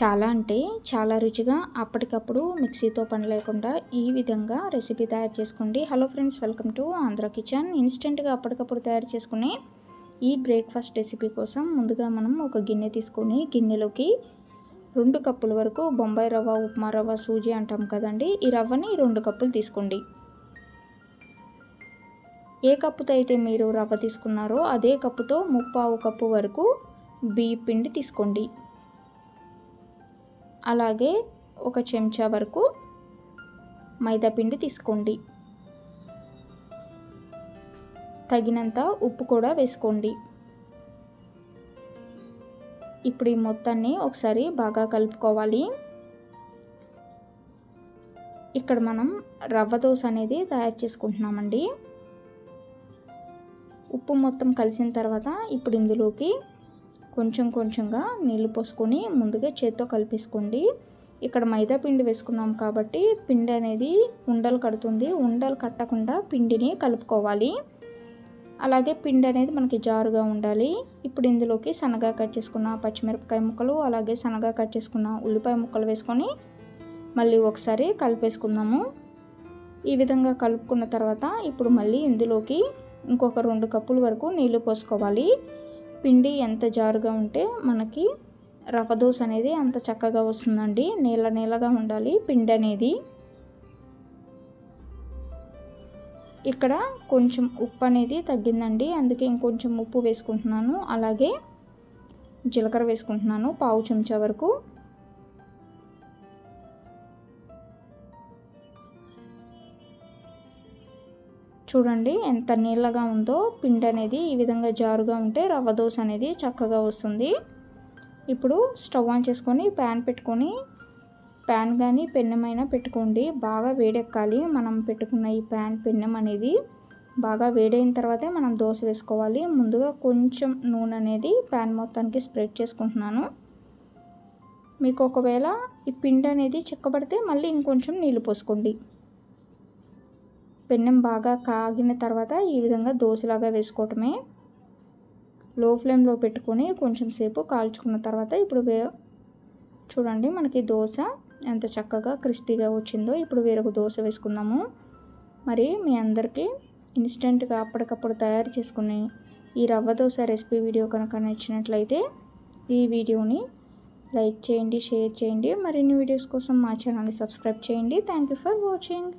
చాలా అంటే చాలా రుచిగా అప్పటికప్పుడు మిక్సీతో పని లేకుండా ఈ విధంగా రెసిపీ తయారు చేసుకోండి. Hello friends welcome to Andhra kitchen. ఇన్స్టెంట్గా అప్పటికప్పుడు తయారు చేసుకుని ఈ బ్రేక్ఫాస్ట్ రెసిపీ కోసం ముందుగా మనం ఒక గిన్నె తీసుకొని గిన్నెలోకి రెండు కప్పుల వరకు బొంబాయి రవ్వ ఉప్మా రవ్వ సూజీ అంటాం కదండి. ఈ రవ్వని రెండు కప్పులు తీసుకోండి. ఏ కప్పుతో అయితే మీరు రవ్వ తీసుకున్నారో అదే కప్పుతో ముప్పావు కప్పు వరకు బియ్య పిండి తీసుకోండి. అలాగే ఒక చెంచా వరకు మైదాపిండి తీసుకోండి. తగినంత ఉప్పు కూడా వేసుకోండి. ఇప్పుడు ఈ మొత్తాన్ని ఒకసారి బాగా కలుపుకోవాలి. ఇక్కడ మనం రవ్వ దోశ అనేది తయారు చేసుకుంటున్నామండి. ఉప్పు మొత్తం కలిసిన తర్వాత ఇప్పుడు ఇందులోకి కొంచెం కొంచెంగా నీళ్ళు పోసుకొని ముందుగా చేత్తో కలిపేసుకోండి. ఇక్కడ మైదా పిండి వేసుకున్నాం కాబట్టి పిండి అనేది ఉండలు కడుతుంది. ఉండలు కట్టకుండా పిండిని కలుపుకోవాలి. అలాగే పిండి అనేది మనకి జారుగా ఉండాలి. ఇప్పుడు ఇందులోకి సన్నగా కట్ చేసుకున్న పచ్చిమిరపకాయ ముక్కలు అలాగే సన్నగా కట్ చేసుకున్న ఉల్లిపాయ ముక్కలు వేసుకొని మళ్ళీ ఒకసారి కలిపేసుకుందాము. ఈ విధంగా కలుపుకున్న తర్వాత ఇప్పుడు మళ్ళీ ఇందులోకి ఇంకొక రెండు కప్పుల వరకు నీళ్ళు పోసుకోవాలి. పిండి ఎంత జారుగా ఉంటే మనకి రవ్వ దోశ అనేది అంత చక్కగా వస్తుందండి. నీళ్ళ నీళ్ళగా ఉండాలి పిండి అనేది. ఇక్కడ కొంచెం ఉప్పు అనేది తగ్గిందండి. అందుకే ఇంకొంచెం ఉప్పు వేసుకుంటున్నాను. అలాగే జీలకర్ర వేసుకుంటున్నాను పావు చెంచా వరకు. చూడండి ఎంత నీళ్ళగా ఉందో. పిండి అనేది ఈ విధంగా జారుగా ఉంటే రవ్వ దోశ అనేది చక్కగా వస్తుంది. ఇప్పుడు స్టవ్ ఆన్ చేసుకొని ప్యాన్ పెట్టుకొని ప్యాన్ కానీ పెన్నెమైనా పెట్టుకోండి. బాగా వేడెక్కాలి. మనం పెట్టుకున్న ఈ ప్యాన్ పెన్నెం అనేది బాగా వేడైన తర్వాతే మనం దోశ వేసుకోవాలి. ముందుగా కొంచెం నూనె అనేది ప్యాన్ మొత్తానికి స్ప్రెడ్ చేసుకుంటున్నాను. మీకు ఒకవేళ ఈ పిండి అనేది చిక్కబడితే మళ్ళీ ఇంకొంచెం నీళ్ళు పోసుకోండి. పెన్నెం బాగా కాగిన తర్వాత ఈ విధంగా దోశలాగా వేసుకోవటమే. లో ఫ్లేమ్లో పెట్టుకొని కొంచెం సేపు కాల్చుకున్న తర్వాత ఇప్పుడు వే చూడండి మనకి దోశ ఎంత చక్కగా క్రిస్పీగా వచ్చిందో ఇప్పుడు వేరొక దోశ వేసుకుందాము. మరి మీ అందరికీ ఇన్స్టెంట్గా అప్పటికప్పుడు తయారు చేసుకుని ఈ రవ్వ దోశ రెసిపీ వీడియో కనుక నచ్చినట్లయితే ఈ వీడియోని లైక్ చేయండి షేర్ చేయండి. మరిన్ని వీడియోస్ కోసం మా ఛానల్ని సబ్స్క్రైబ్ చేయండి. Thank you for watching.